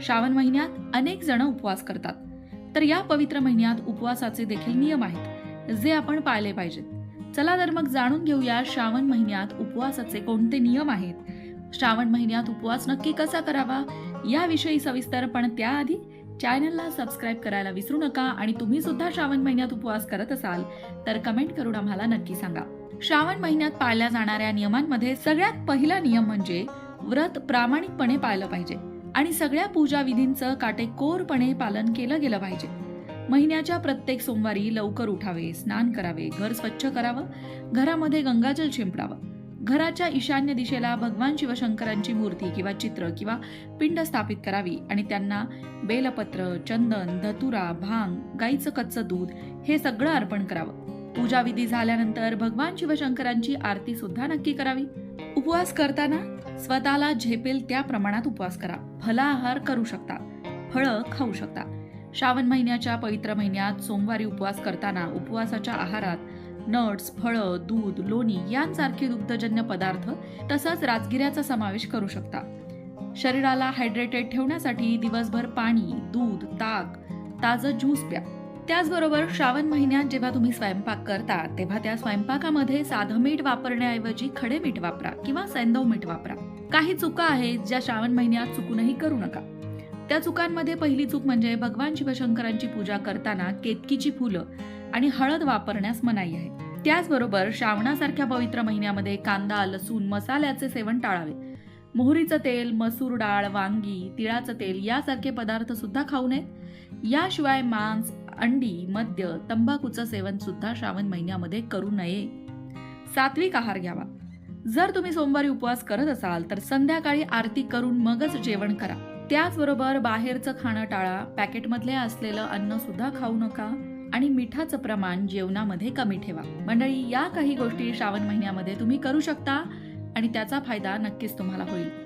श्रावण महिन्यात अनेक जण उपवास करतात. तर या पवित्र महिन्यात उपवासाचे देखील नियम आहेत जे आपण पाळले पाहिजेत. चला तर मग जाणून घेऊया श्रावण महिन्यात उपवासाचे कोणते नियम आहेत. श्रावण महिन्यात उपवास नक्की कसा करावा याविषयी सविस्तर पण त्याआधी चॅनलला सबस्क्राईब करायला विसरू नका आणि तुम्ही सुद्धा श्रावण महिन्यात उपवास करत असाल तर कमेंट करून आम्हाला नक्की सांगा. श्रावण महिन्यात पाळल्या जाणाऱ्या नियमांमध्ये सगळ्यात पहिला नियम म्हणजे व्रत प्रामाणिकपणे पाळलं पाहिजे. आणि सगळ्या पूजा विधींचं काटेकोरपणे पालन केलं गेलं पाहिजे. महिन्याच्या प्रत्येक सोमवारी लवकर उठावे स्नान करावे घर स्वच्छ करावं घरामध्ये गंगाजल शिंपडावं. घराच्या ईशान्य दिशेला भगवान शिवशंकरांची मूर्ती किंवा चित्र किंवा पिंड स्थापित करावी आणि त्यांना बेलपत्र चंदन धतुरा भांग गाईचं कच्चं दूध हे सगळं अर्पण करावं. पूजाविधी झाल्यानंतर भगवान शिवशंकरांची आरती सुद्धा नक्की करावी. उपवास करताना स्वतःला झेपेल त्या प्रमाणात उपवास करा. फलाहार करू शकता. फळं खाऊ शकता. श्रावण महिन्याच्या पवित्र महिन्यात सोमवारी उपवास करताना उपवासाच्या आहारात नट्स फळं दूध लोणी यांसारखे दुग्धजन्य पदार्थ तसंच राजगिऱ्याचा समावेश करू शकता. शरीराला हायड्रेटेड ठेवण्यासाठी दिवसभर पाणी दूध ताक ताजं ज्यूस प्या. त्याचबरोबर श्रावण महिन्यात जेव्हा तुम्ही स्वयंपाक करता तेव्हा त्या स्वयंपाकामध्ये साधं मीठ वापरण्याऐवजी खडे मीठ वापरा किंवा सैंदव मीठ वापरा. काही चुका आहेत ज्या श्रावण महिन्यात चुकूनही करू नका. त्या चुकांमध्ये पहिली चूक म्हणजे भगवान शिवशंकरांची पूजा करताना केतकीची फुलं आणि हळद वापरण्यास मनाई आहे. त्याचबरोबर श्रावणासारख्या पवित्र महिन्यामध्ये कांदा लसूण मसाल्याचे सेवन टाळावे. मोहरीचं तेल मसूर डाळ वांगी तिळाचं तेल यासारखे पदार्थ सुद्धा खाऊ नयेत. याशिवाय मांस अंडी मद्य तंबाखूचं सेवन सुद्धा श्रावण महिन्यामध्ये करू नये. सात्विक आहार घ्यावा. जर तुम्ही सोमवारी उपवास करत असाल तर संध्याकाळी आरती करून मगच जेवण करा. त्याचबरोबर बाहेरचं खाणं टाळा पॅकेटमधले असलेलं अन्न सुद्धा खाऊ नका आणि मिठाचं प्रमाण जेवणामध्ये कमी ठेवा. मंडळी या काही गोष्टी श्रावण महिन्यामध्ये तुम्ही करू शकता आणि त्याचा फायदा नक्कीच तुम्हाला होईल.